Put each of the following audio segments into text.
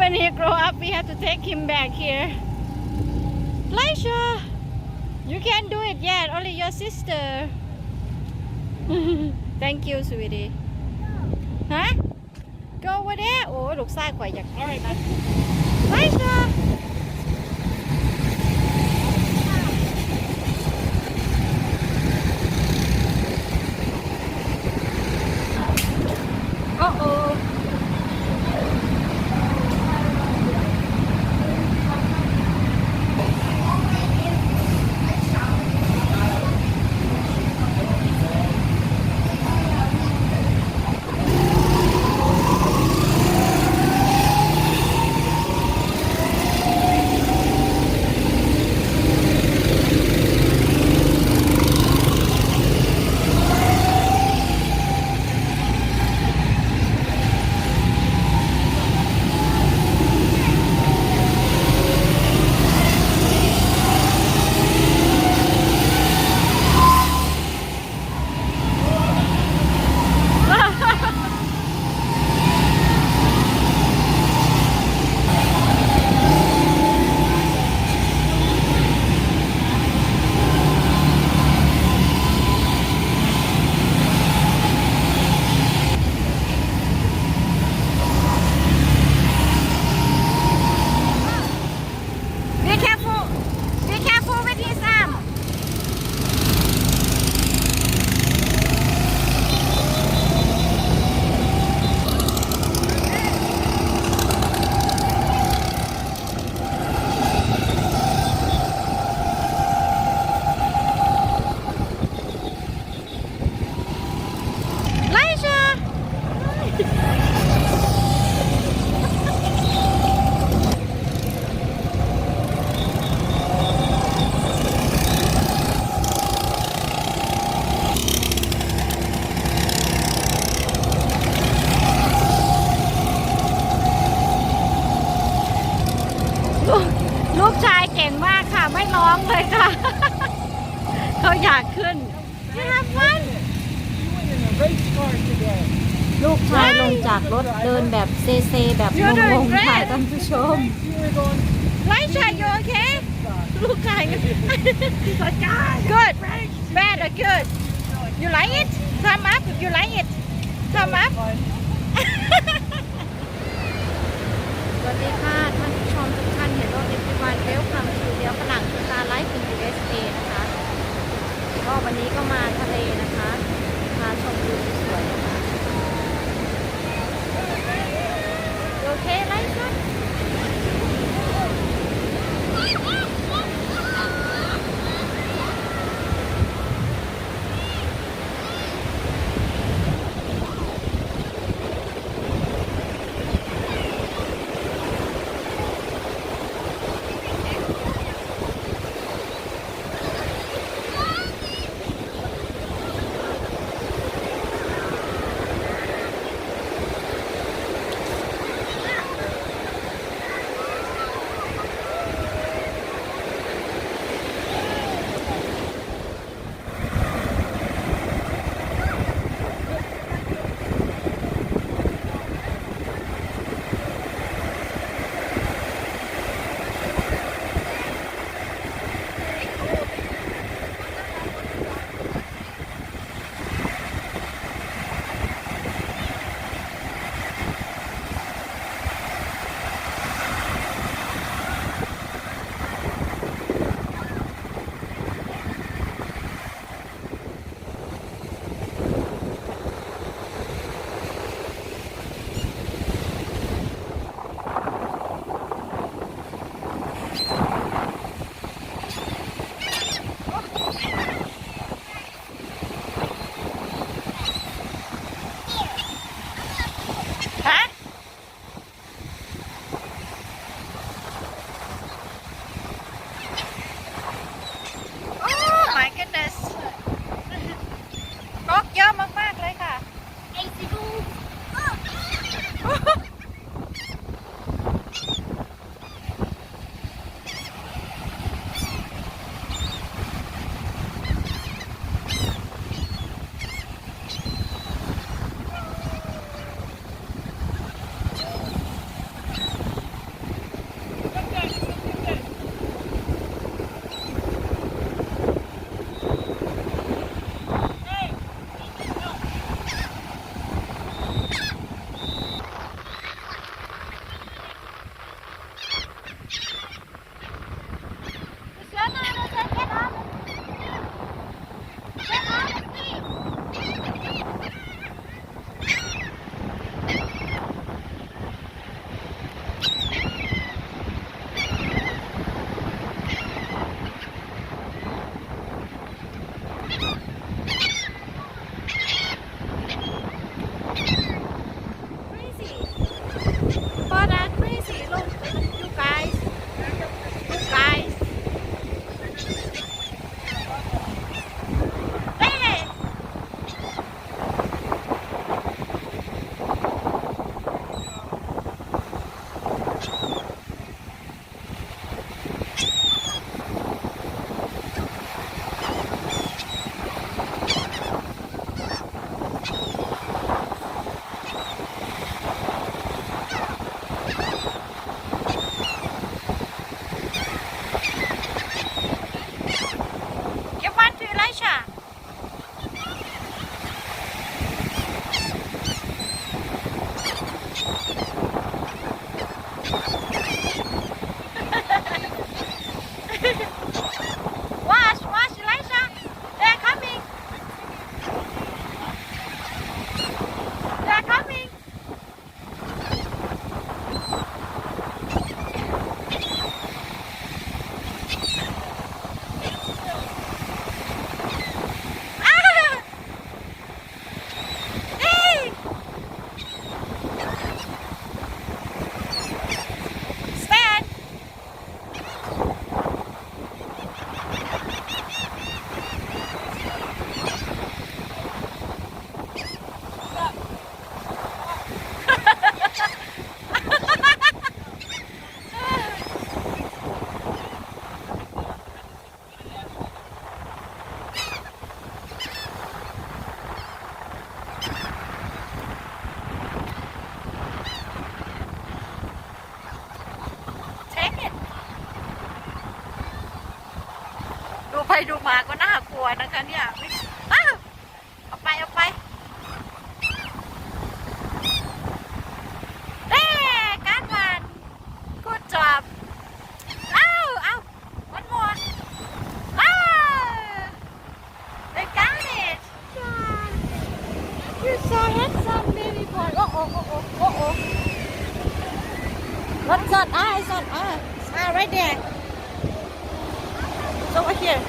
when he grow up, we have to take him back here. Laisha, you can't do it yet. Only your sister. Thank you, sweetie. Huh? Go over there. โอ้ลูกชายข่อยอยาก All ลูกลูกชายเก่งมากค่ะ ไม่ร้องเลยค่ะ เขาอยากขึ้นนะครับวัน In a race car today. ลูกชายลงจากรถเดินแบบเซเซแบบงงๆค่ะท่านผู้ชม You were going. ไล่ชายโยเคลูกชายก็ good bad or good you like it thumb up you like it thumb up สวัสดีค่ะท่าน วันเวลคัมทูเดียวฝรั่ง ดูมาก็น่ากลัวนะคะเนี่ยเอาไปเอาไปเอ๊การว์นกูจบอ้าวอ้าววันมัวอ้าว they got it you so handsome baby boy โอ้โอ้โอ้โอ้โอ้โอ้รถจอดอ้ายจอดอ้าย Ah, right there. It's over here.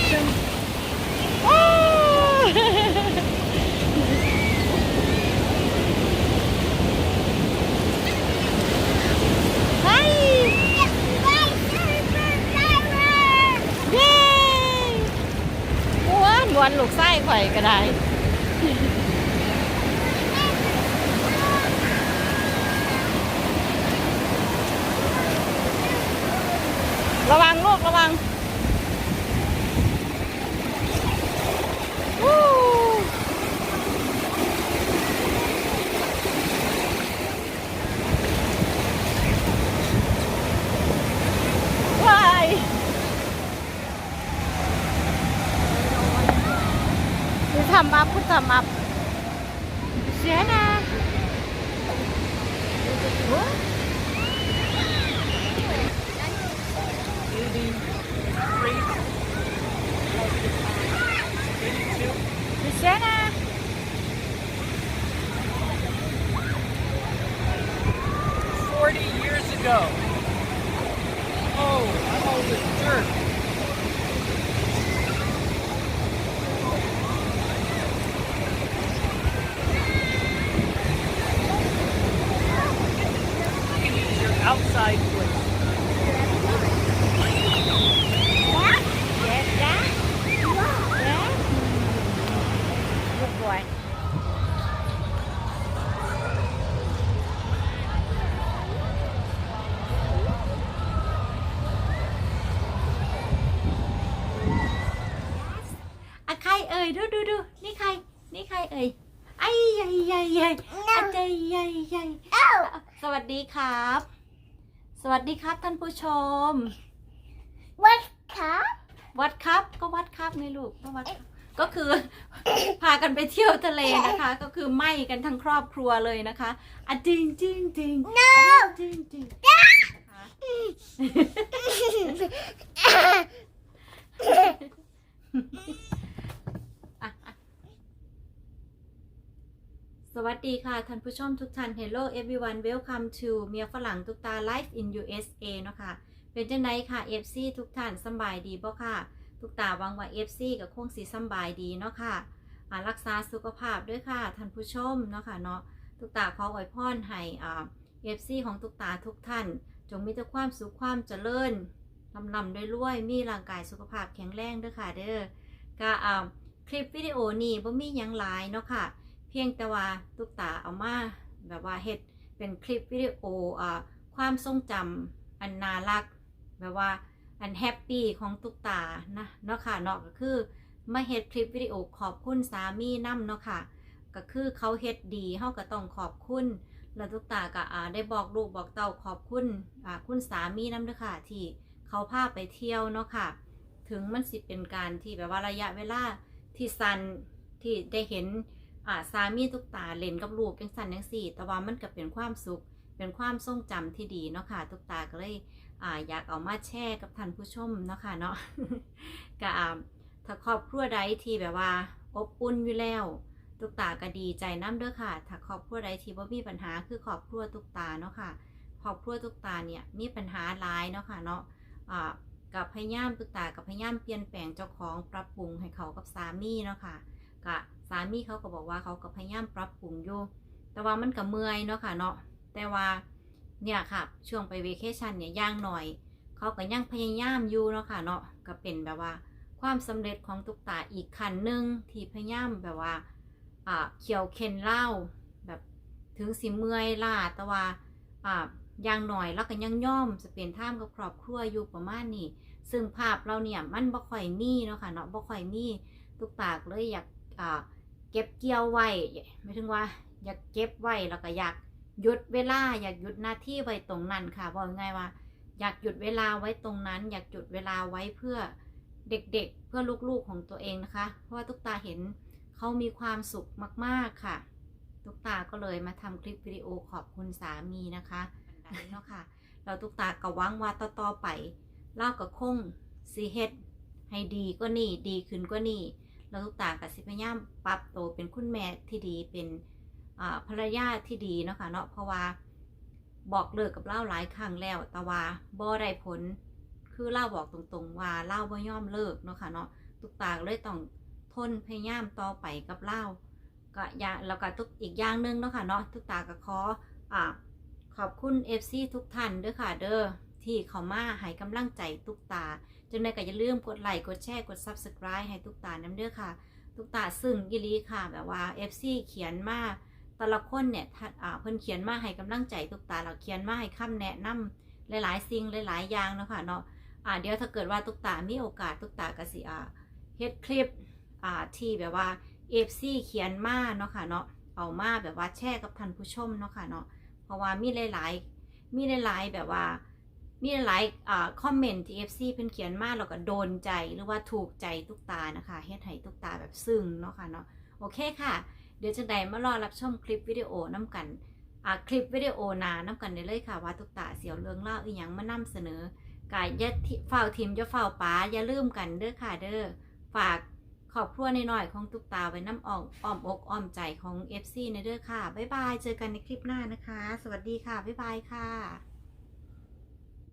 direction. Hi. Yay. Quá, muốn lục sai khỏi cái này. คือทำอัพพุททำอัพเสียนะโอ้ Luciana. Forty years ago. Oh, I'm old as dirt. อะใครเอ่ยดูดูดูนี่ใคร นี่ใครเอ่ยไอ้ใหญ่ใหญ่ใหญ่อะใจใหญ่ใหญ่สวัสดีครับ สวัสดีครับท่านผู้ชม What cup? วัดครับก็วัดครับไงลูกก็วัดครับก็คือพากันไปเที่ยวทะเลนะคะ ก็คือไหม้กันทั้งครอบครัวเลยนะคะอะจริงจริงจริง No. จริงจริงส วัสดีค่ะ ท่านผู้ชมทุกท่าน Hello everyone welcome to เมียฝรั่งทุกตา Life in USA เนาะค่ะเป็นจังไดค่ะ FC ทุกท่านสบายดีบ่ค่ะ ทุกตาหวังว่า FC กับคงสีสบายดีเนาะค่ะอ่ารักษาสุขภาพด้วยค่ะ ท่านผู้ชมเนาะค่ะเนาะทุกตาขออวยพรให้อ่า FC ของทุกตาทุกท่าน จงมีแต่ความสุขความเจริญลำลำด้วยรวยมีร่างกายสุขภาพแข็งแรงด้อค่ะเด้อก็อ่าคลิปวิดีโอนี้บ่มียังหลายเนาะค่ะ เพียงแต่ว่าทุกตาเอามาแบบว่าเฮ็ดเป็นคลิปวิดีโออ่าความทรงจำอันน่ารัก แบบว่าอันแฮปปี้ของตุกตานะเนาะค่ะเนาะก็คือมาเฮ็ดคลิปวิดีโอขอบคุณสามีนํเนาะค่ะ ก็คือเขาเฮ็ดดีเฮาก็ต้องขอบคุณแล้วตุกตาก็อ่าได้บอกลูกบอกเต้าขอบคุณอ่าคุณสามีนํเด้อค่ะ ที่เขาพาไปเที่ยวเนาะค่ะ ถึงมันสิเป็นการที่แบบว่าระยะเวลาที่สั้นที่ได้เห็น่าสามีตุกตาเล่นกับลูกจังสันจังสี่ แต่ว่ามันก็เป็นความสุข เป็นความทรงจำที่ดีเนาะค่ะตุกตาก็เลยอ่าอยากเอามาแชร์กับท่านผู้ชมเนาะค่ะเนาะก็อ่าถ้าครอบครัวใดที่แบบว่า อบอุ่นอยู่แล้วตุกตาก็ดีใจน้ำเด้อค่ะ ถ้าครอบครัวใดที่ว่ามีปัญหาคือครอบครัวตุกตาเนาะค่ะ ครอบครัวตุกตาเนี่ยมีปัญหาหลายเนาะค่ะเนาะอ่ากับพยายามตุกตากับพยายามเปลี่ยนแปลงเจ้าของปรับปรุงให้เขากับสามีเนาะค่ะกะ สามีเขาก็บอกว่าเขาก็พยายามปรับปรุงอยู่แต่ว่ามันก็เมื่อยเนาะค่ะเนาะแต่ว่าเนี่ยค่ะช่วงไปเวเคชันเนี่ยย่างหน่อย เขาก็ยังพยายามอยู่เนาะค่ะเนาะก็เป็นแบบว่าความสำเร็จของตุกตาอีกขั้นหนึ่งที่พยายามแบบว่าอ่าเขียวเข็นเล่าแบบถึงสิเมื่อยล่าแต่ว่าอ่าย่างหน่อยแล้วก็ยังย่อมจะเป็นท่ามกับครอบครัวอยู่ประมาณนี้ ซึ่งภาพเราเนี่ยมันบ่ค่อยมีเนาะค่ะเนาะบ่ค่อยมีตุกตากเลยอยากอ่า เก็บเกี่ยวไว้ไม่ถึงว่า อยากเก็บไว้แล้วก็อยากหยุดเวลาอยากหยุดหน้าที่ไว้ตรงนั้นค่ะบอกง่ายๆว่า อยากหยุดเวลาไว้ตรงนั้น อยากหยุดเวลาไว้เพื่อเด็กๆ เพื่อลูกๆของตัวเองนะคะ เพราะว่าตุ๊กตาเห็นเขามีความสุขมากๆค่ะ ตุ๊กตาก็เลยมาทำคลิปวิดีโอขอบคุณสามีนะคะเนาะค่ะเราตุ๊กตาก็หวังว่าต่อๆไปเล่ากับคงซีเฮ็ดให้ดีก็นี่ดีขึ้นก็นี่ แล้วตุ๊กตากับสิพยายามปรับตัวเป็นคุณแม่ที่ดีเป็นภรรยาที่ดีเนาะค่ะเนาะเพราะว่าบอกเลิกกับเล่าหลายครั้งแล้ว แต่ว่าบ่ได้ผลคือเล่าบอกตรงๆ ว่าเล่าบ่ยอมเลิกเนาะค่ะเนาะตุกตาเลยต้องทนพยายามต่อไปกับเล่าก็อย่างแล้วก็ทุกอีกอย่างหนึงเนาะค่ะเนาะตุกตาก็ขออ่าขอบคุณ FC ทุกท่านด้อค่ะเด้อที่เขามาให้กำลังใจตุกตา จังไดก็อย่าลืมกดไลค์กดแชร์กด Subscribe ให้ตุกตาน้ำเด้อค่ะตุกตาซึ่งยิลีค่ะแบบว่า FC เขียนมาแต่ละคนเนี่ยอ่าเพิ่นเขียนมาให้กำลังใจตุกตาเราเขียนมาให้คำแนะนำหลายๆสิ่งหลายๆอย่างเนาะค่ะเนาะอ่าเดี๋ยวถ้าเกิดว่าตุกตามีโอกาสตุกตาก็สิอ่าเฮ็ดคลิปอ่าที่แบบว่า FC เขียนมาเนาะค่ะเนาะเอามาแบบว่าแชร์กับท่านผู้ชมเนาะค่ะเนาะเพราะว่ามีหลายๆมีหลายๆแบบว่า มีหลายอ่าคอมเมนต์ที่ FC เพิ่นเขียนมาแล้วก็โดนใจหรือว่าถูกใจตุกตานะคะเฮ็ดให้ตุกตาแบบซึ้งเนาะค่ะเนาะโอเคค่ะ เดี๋ยวจังใดมารอรับชมคลิปวิดีโอน้ำกันอ่าคลิปวิดีโอนาน้ำกันได้เลยค่ะ ว่าตุกตาเสียวเรื่องเล่าอีหยังมานำเสนอกายย่าทิฝ้าวทีมอย่าฝ้าวป้าอย่าลืมกันเด้อค่ะเด้อฝากขอบครัวน้อยๆของตุกตาไว้น้ำอ่อมอ้อมอกอ้อมใจของ FC ในเด้อค่ะ บ๊ายบาย เจอกันในคลิปหน้านะคะ สวัสดีค่ะ บ๊ายบายค่ะ